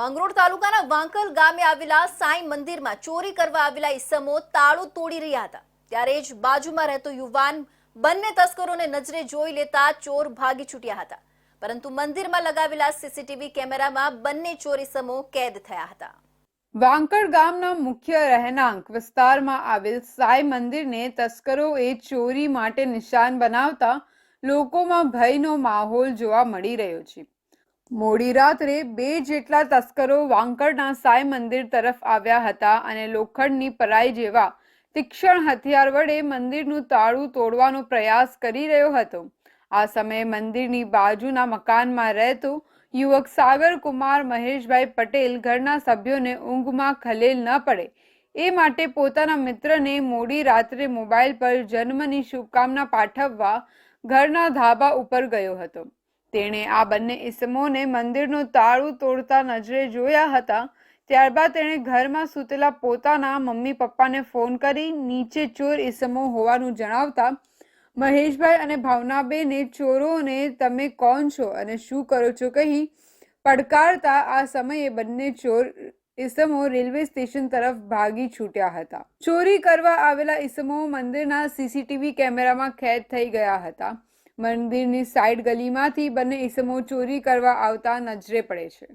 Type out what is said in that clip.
માંગરોળ તાલુકાના વાંકલ ગામે આવેલા સાંઈ મંદિરમાં ચોરી કરવા આવેલા ઈસમો તાળું તોડી રહ્યા હતા. ત્યારે જ બાજુમાં રહેતો યુવાન બંને તસ્કરોને નજરે જોઈ લેતા ચોર ભાગી છૂટ્યા હતા. પરંતુ મંદિરમાં લગાવેલા સીસીટીવી કેમેરામાં બંને ચોર ઈસમો કેદ થયા હતા. વાંકડ ગામના મુખ્ય રહેણાંક વિસ્તારમાં આવેલ સાંઈ મંદિરને તસ્કરોએ ચોરી માટે નિશાન બનાવતા લોકોમાં ભયનો માહોલ જોવા મળી રહ્યો છે. મોડી રાત્રે બે જેટલા તસ્કરો વાંકડના સાંઈ મંદિર તરફ આવ્યા હતા અને લોખંડની પરાઈ જેવા તીક્ષ્ણ હથિયાર વડે મંદિરનું તાળું તોડવાનો પ્રયાસ કરી રહ્યો હતો. આ સમયે મંદિરની બાજુના મકાનમાં રહેતો યુવક સાગર કુમાર મહેશભાઈ પટેલ ઘરના સભ્યોને ઊંઘમાં ખલેલ ન પડે. એ માટે પોતાના મિત્રને મોડી રાત્રે મોબાઈલ પર જન્મની શુભકામના પાઠવવા ઘરના ધાબા ઉપર ગયો હતો. તેણે આ બંને ઈસમોને મંદિરનું તાળું તોડતા નજરે જોયા હતા. ત્યારબાદ તેણે ઘરમાં સૂતેલા પોતાના મમ્મી પપ્પાને ફોન કરી નીચે ચોર ઈસમો હોવાનું જણાવતા, મહેશભાઈ અને ભાવનાબેને ચોરોને તમે કોણ છો અને શું કરો છો? કહી પડકારતા આ સમયે બંને ચોર ઈસમો રેલવે સ્ટેશન તરફ ભાગી છૂટ્યા હતા. ચોરી કરવા આવેલા ઈસમો મંદિરના સીસીટીવી કેમેરામાં કેદ થઈ ગયા હતા. મંદિરની સાઈડ ગલીમાંથી બંને ઈસમો ચોરી કરવા આવતા નજરે પડે છે.